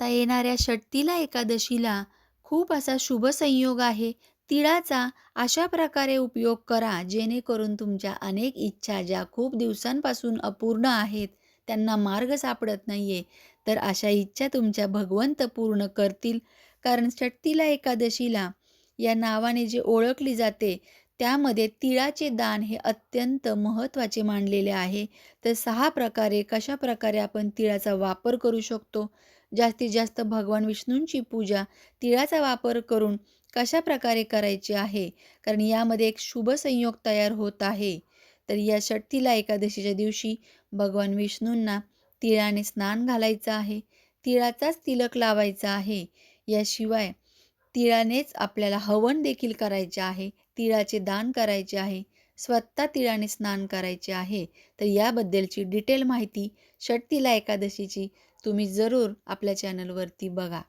आता येणाऱ्या षटतीला एकादशीला खूप असा शुभ संयोग आहे. तिळाचा अशा प्रकारे उपयोग करा जेणेकरून तुमच्या अनेक इच्छा ज्या खूप दिवसांपासून अपूर्ण आहेत, त्यांना मार्ग सापडत नाहीये, तर अशा इच्छा तुमच्या भगवंत पूर्ण करतील. कारण षटतीला एकादशीला या नावाने जी ओळखली जाते, त्यामध्ये तिळाचे दान हे अत्यंत महत्त्वाचे मानलेले आहे. तर सहा प्रकारे कशा प्रकारे आपण तिळाचा वापर करू शकतो, जास्तीत जास्त भगवान विष्णूंची पूजा तिळाचा वापर करून कशा प्रकारे करायची आहे, कारण यामध्ये एक शुभ संयोग तयार होत आहे. तर या षटतीला एकादशीच्या दिवशी भगवान विष्णूंना तिळाने स्नान घालायचं आहे, तिळाचाच तिलक लावायचा आहे. याशिवाय तिळानेच आपल्याला हवन देखील करायचे आहे, तिळाचे दान करायचे आहे, स्वतः तिळाने स्नान करायचे आहे. तर याबद्दलची डिटेल माहिती षटतिला एकादशीची तुम्ही जरूर आपल्या चॅनलवरती बघा.